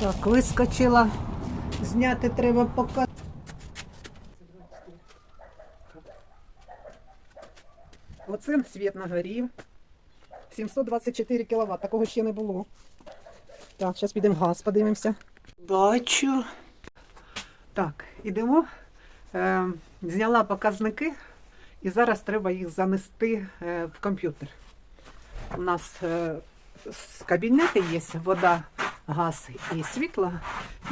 Так, вискочила. Зняти треба поки. Оце світ нагорів. 724 кВт. Такого ще не було. Так, зараз підемо газ, подивимося. Бачу. Так, ідемо. Е, зняла показники і зараз треба їх занести е, в комп'ютер. У нас е, з кабінету є вода, газ і світло.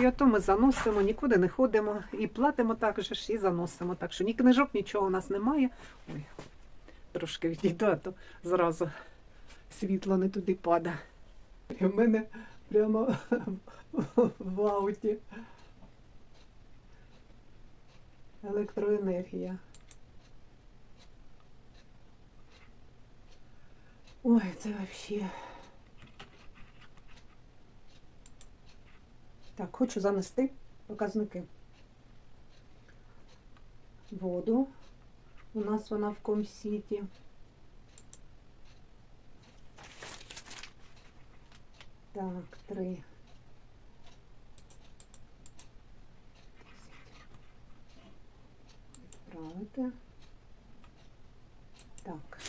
І ото ми заносимо, нікуди не ходимо і платимо також і заносимо. Так що ні книжок, нічого у нас немає. Ой, трошки відійду, а то зразу світло не туди падає. І в мене прямо в ауті електроенергія. Ой, це вообще. Так, хочу занести показники. Воду. У нас вона в комсіті. Так, три. Відправити. Так.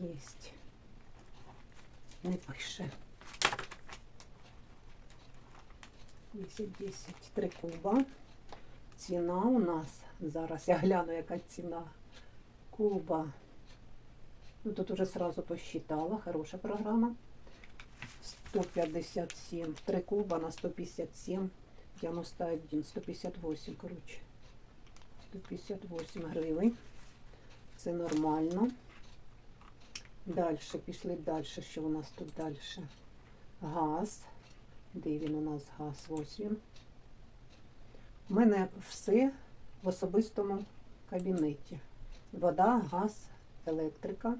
Єсть. Не пише. 10, 10, 3 куба. Ціна у нас зараз. Я гляну, яка ціна куба. Ну, тут уже сразу посчитала. Хороша програма. 157. 3 куба на 157. 91. 158, коротше. 158 гривень. Це нормально. Далі, пішли далі. Що у нас тут далі? Газ. Де він у нас газ? Ось він. У мене все в особистому кабінеті. Вода, газ, електрика.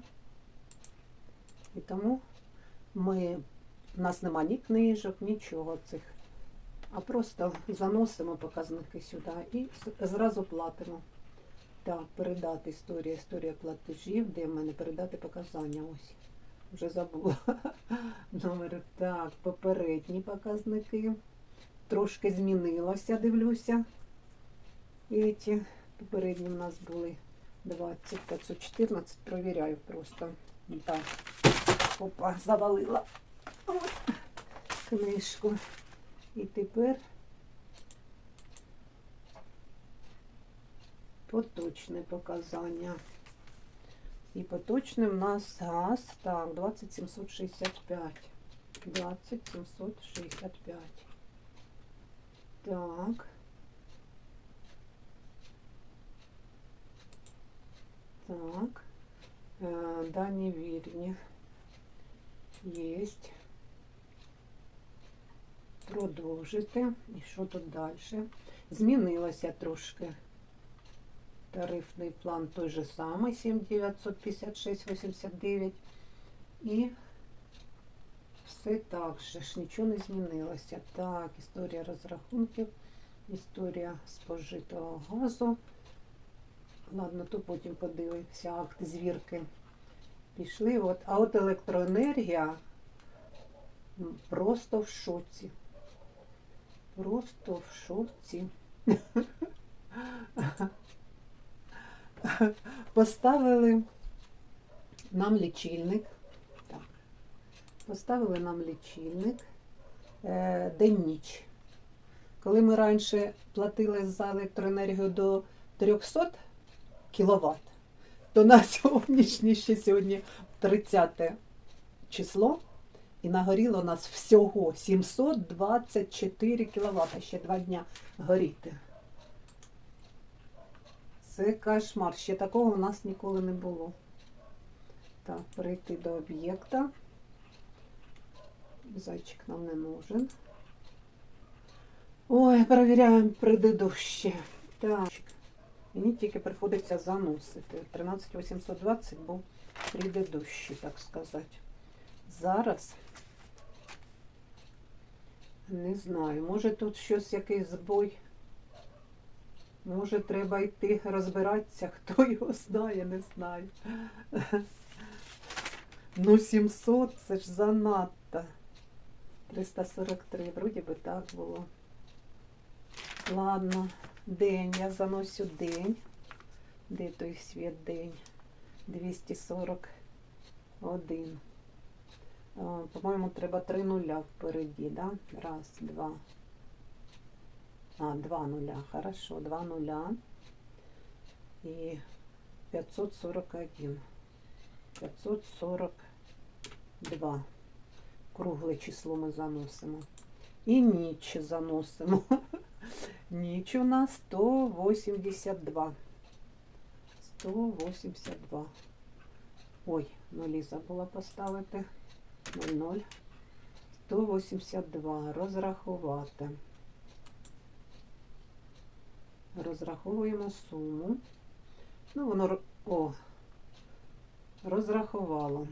І тому ми, у нас нема ні книжок, нічого цих. А просто заносимо показники сюди і зразу платимо. Так, передати історія, історія платежів, де в мене передати показання. Ось. Вже забула. Номер. Так, попередні показники. Трошки змінилося, дивлюся. І ці попередні в нас були 20 514. Провіряю просто. Так. Опа, завалила книжку. І тепер поточне показання. І поточне в нас газ, так, 20765. 20765. Так. Так. Е, Дані вірні. Єсть. Продовжити. І що тут далі? Змінилося трошки. Тарифний план той же самий 7956,89. І все так же ж, нічого не змінилося. Так, історія розрахунків, історія спожитого газу. Ладно, то потім подивимося, акт звірки. Пішли. От. А от електроенергія просто в шоці. Просто в шоці. Поставили нам лічильник. Так. Поставили нам лічильник е, день-ніч. Коли ми раніше платили за електроенергію до 300 кВт, то на сьогоднішнє ще сьогодні 30 число, і нагоріло нас всього 724 кВт. Ще два дня горіти. Це кошмар. Ще такого у нас ніколи не було. Так, перейти до об'єкта. Зайчик нам не нужен. Ой, перевіряємо предыдуще. Так. Мені тільки приходиться заносити. 13820 був предыдущий, так сказати. Зараз. Не знаю, може тут щось якийсь збой. Може, треба йти розбиратися, хто його знає, не знаю. Ну, 700 це ж занадто. 343, вроді би так було. Ладно, день. Я заносю день. Де той світ день? 241. По-моєму, треба три нуля впереді, да? Раз, два. А, два нуля. Хорошо, два нуля. І 541. 542. Кругле число ми заносимо. І ніч заносимо. Ніч у нас 182. 182. Ой, нулі забула поставити. 00. 182. Розрахувати. Розраховуємо суму. Ну, воно о, розрахувало.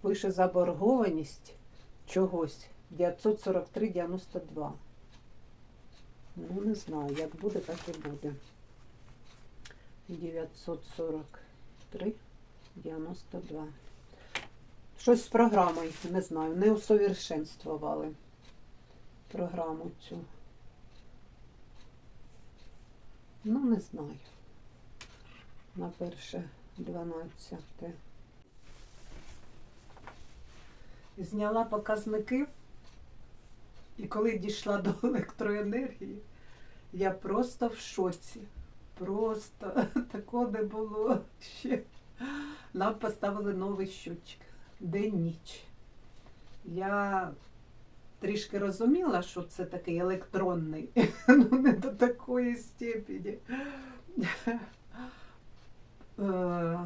Пише заборгованість чогось 943,92. Ну, не знаю, як буде, так і буде. 943,92. Щось з програмою, не знаю, не усовершенствували програму цю. Ну, не знаю. На перше 12. Зняла показники, і коли дійшла до електроенергії, я просто в шоці. Просто такого не було ще. Нам поставили новий щотчик. День-ніч. Я трішки розуміла, що це такий електронний, ну не до такої степені. Е,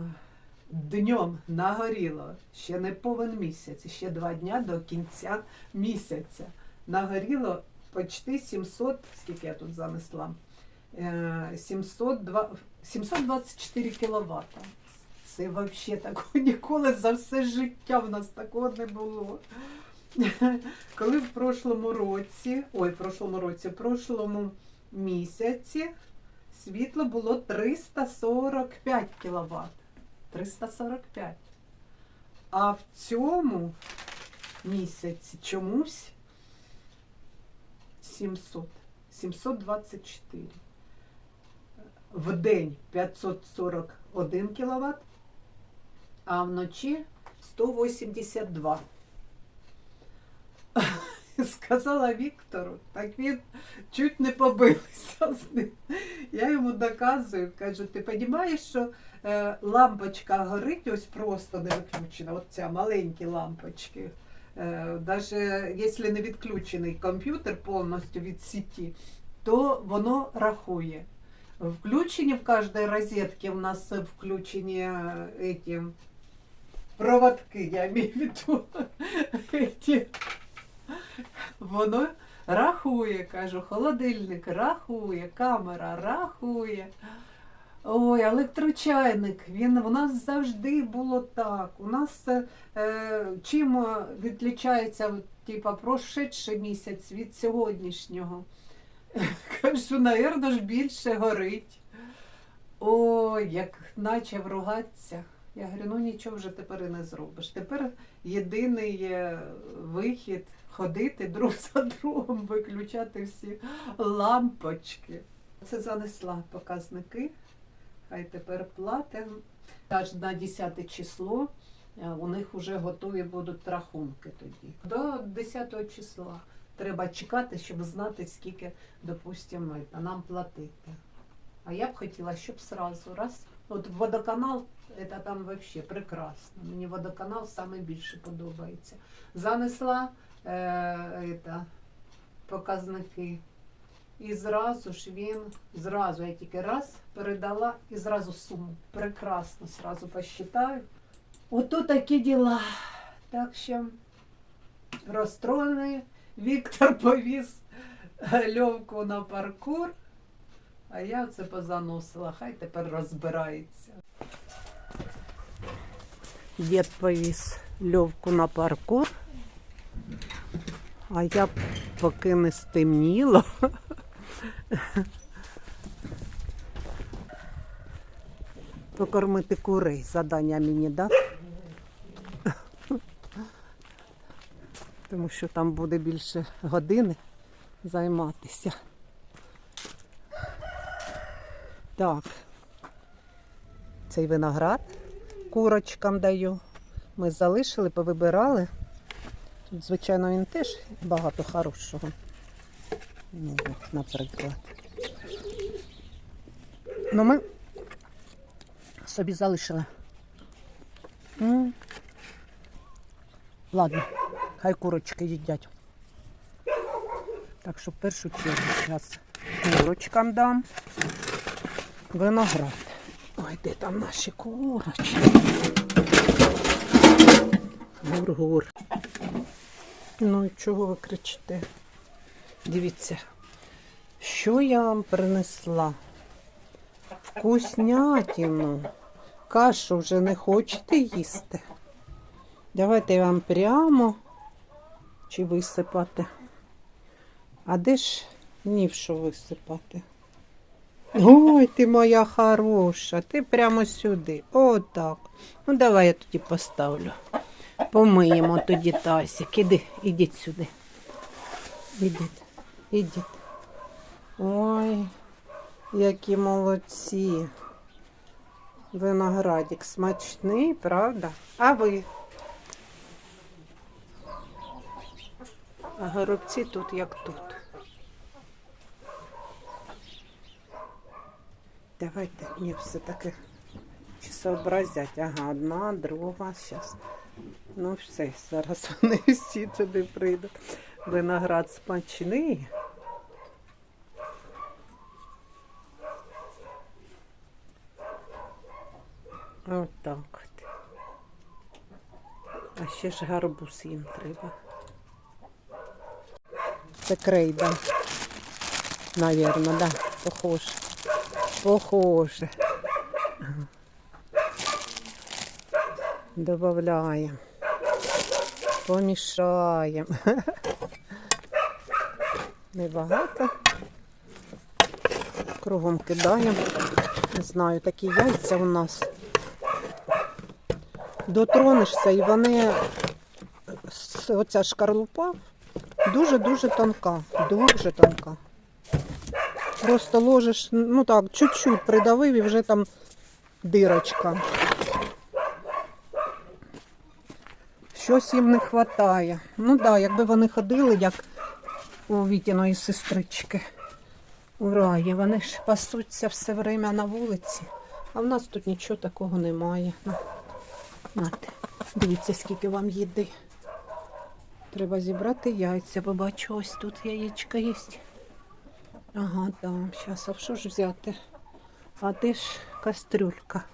Днем нагоріло ще не повен місяць, ще два дня до кінця місяця. Нагоріло почти 700, скільки я тут занесла, Е, 702 724 кВт. Це взагалі такого ніколи за все життя в нас такого не було. Коли в прошлому році, ой, в прошлому році, в прошлому місяці світло було 345 кВт. 345. А в цьому місяці чомусь 700. 724. В день 541 кВт, а вночі 182. Сказала Віктору, так він чуть не побився з ним. Я йому доказую, кажу, ти розумієш, що е, лампочка горить ось просто не виключена, от ця маленькі лампочки. Е, Даже якщо не відключений комп'ютер повністю від сіті, то воно рахує. Включені в кожній розетці у нас включені е, эти проводки, я имею в виду. Воно рахує, кажу, холодильник рахує, камера рахує. Ой, електрочайник, він у нас завжди було так. У нас е, чим е, відлічається типа, прошедший місяць від сьогоднішнього? Кажу, напевно ж більше горить. Ой, як наче вругатися. Я говорю, ну нічого вже тепер і не зробиш. Тепер єдиний вихід ходити друг за другом, виключати всі лампочки. Це занесла показники. Хай тепер платимо. Аж на 10 число е, у них вже готові будуть рахунки тоді. До 10 числа треба чекати, щоб знати, скільки, допустимо, нам платити. А я б хотіла, щоб сразу раз. От водоканал, це там взагалі прекрасно. Мені водоканал саме більше подобається. Занесла е, это, показники. І зразу ж він, зразу я тільки раз передала і зразу суму. Прекрасно, зразу посчитаю. Ото такі діла. Так що розстроєний. Віктор повіз Льовку на паркур, а я це позаносила. Хай тепер розбирається. Дід повіз Льовку на паркур, а я поки не стемніло. Покормити курей. Задання мені дав. тому що там буде більше години займатися. Так, цей виноград курочкам даю. Ми залишили, повибирали. Тут, звичайно, він теж багато хорошого. Ну, наприклад. Ну, ми собі залишили. М. Ладно, хай курочки їдять. Так що в першу чергу зараз курочкам дам виноград. Ой, де там наші курочки? Гур-гур. Ну і чого ви кричите? Дивіться, що я вам принесла? Вкуснятину. Кашу вже не хочете їсти? Давайте я вам прямо чи висипати. А де ж ні що висипати? Ой, ти моя хороша, ти прямо сюди. Отак. Ну, давай я тоді поставлю. Помиємо тоді тазик. Іди, ідіть сюди. Ідіть, ідіть. Ой, які молодці. Виноградик смачний, правда? А ви? А горобці тут як тут. Давайте мені все-таки чи сообразять. Ага, одна, друга, зараз. Ну все, зараз вони всі туди прийдуть. Виноград смачний. Отак от. А ще ж гарбуз їм треба. Це крейда. Навірно, да, похоже. Похоже. Добавляємо. Помішаємо. Небагато. Кругом кидаємо. Не знаю, такі яйця у нас. Дотронешся і вони оця шкарлупа дуже-дуже тонка. Дуже тонка. Просто ложиш, ну так, чуть-чуть придавив і вже там дирочка. Щось їм не вистачає. Ну так, якби вони ходили, як у Вітіної сестрички. У раї. Вони ж пасуться все время на вулиці. А в нас тут нічого такого немає. Ну, Нате. Дивіться, скільки вам їди. Треба зібрати яйця, бо бачу, ось тут яєчка є. Ага, там. Зараз, а що ж взяти? А де ж кастрюлька?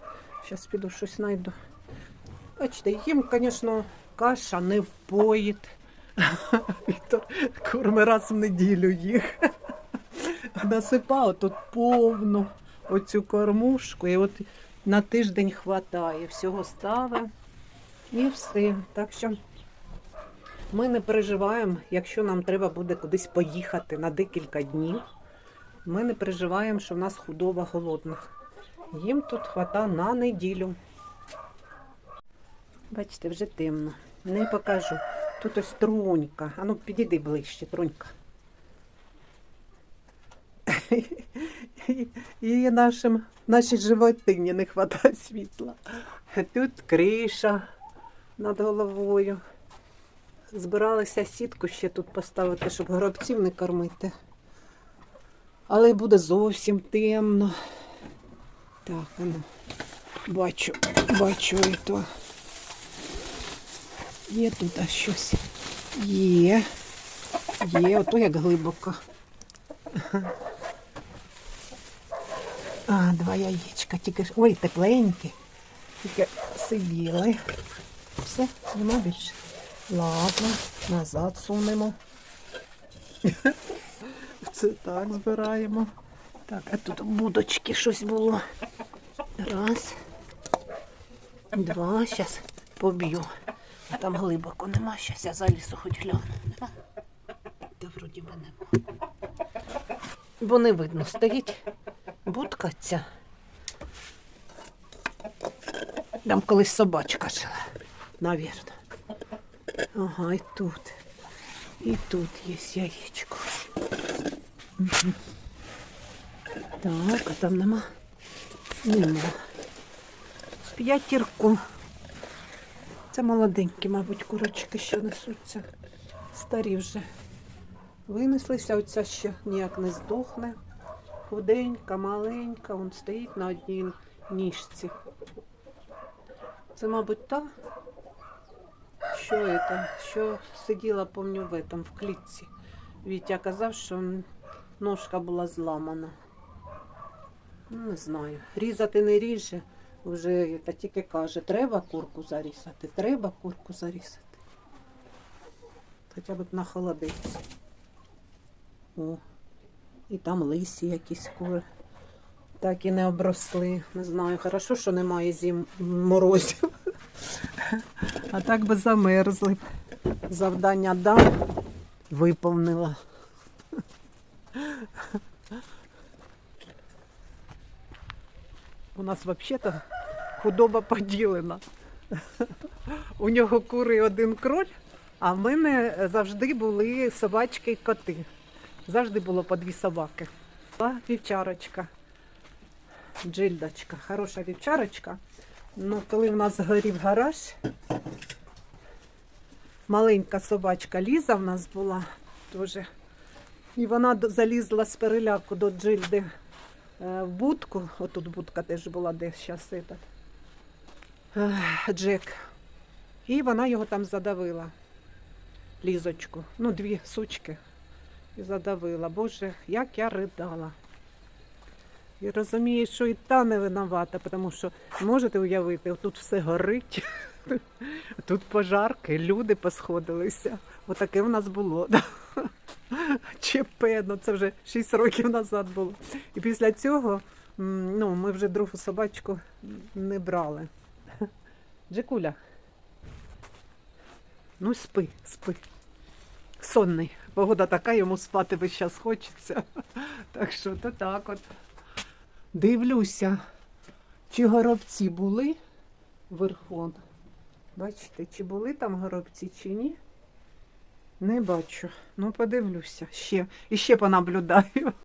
Зараз піду щось знайду. Бачите, їм, звісно, каша не впоїть. Корми раз в неділю їх. Насипав тут повну оцю кормушку. І от на тиждень хватає. Всього ставив і все. Так що ми не переживаємо, якщо нам треба буде кудись поїхати на декілька днів. Ми не переживаємо, що в нас худоба голодна. Їм тут хвата на неділю. Бачите, вже темно. Не покажу. Тут ось трунька. А ну підійди ближче, трунька. І нашим, нашій животині не вистачає світла. Тут криша над головою. Збиралися сітку ще тут поставити, щоб горобців не кормити. Але буде зовсім темно. Так, ну, бачу, бачу і то. Є тут щось. Є. Є, ото як глибоко. А, два яєчка, тільки ж. Ой, тепленькі. Тільки сиділи. Все, нема більше. Ладно, назад сунемо. Це так збираємо. Так, а тут будочки щось було. Раз. Два. Зараз поб'ю. А Там глибоко нема. Зараз я залізу хоч гляну. Та вроді би нема. Бо не видно, стоїть будка ця. Там колись собачка жила, навірно. Ага, і тут. І тут є яєчко. Так, а там нема? Нема. П'ятірку. Це молоденькі, мабуть, курочки, що несуться. Старі вже. Винеслися, оця ще ніяк не здохне. Худенька, маленька, он стоїть на одній ніжці. Це, мабуть, та, що це, що сиділа, помню, в этом, в клітці. Вітя казав, що ножка була зламана. Ну, Не знаю. Різати не ріже. Вже та тільки каже, треба курку зарізати, треба курку зарізати. Хоча б на холодець. О, і там лисі якісь кури. Так і не обросли. Не знаю, хорошо, що немає зим морозів. А так би замерзли. Завдання дам, виповнила. У нас взагалі-то худоба поділена. У нього кури один кроль, а в мене завжди були собачки і коти. Завжди було по дві собаки. Була вівчарочка, джильдочка, хороша вівчарочка. Ну, коли в нас горів гараж, маленька собачка Ліза в нас була теж. І вона залізла з переляку до джильди е, в будку. Отут будка теж була, де зараз Джек. І вона його там задавила. Лізочку. Ну, дві сучки. І задавила. Боже, як я ридала. І розумію, що і та не винувата, тому що можете уявити, тут все горить, тут пожарки, люди посходилися. Отаке в нас було. Ну це вже 6 років назад було. І після цього ну, ми вже другу собачку не брали. Джекуля. Ну, спи, спи. Сонний. Погода така, йому спати весь час хочеться. Так що то так от. Дивлюся, чи горобці були вверху. Бачите, чи були там горобці, чи ні? Не бачу. Ну, подивлюся ще. І ще понаблюдаю.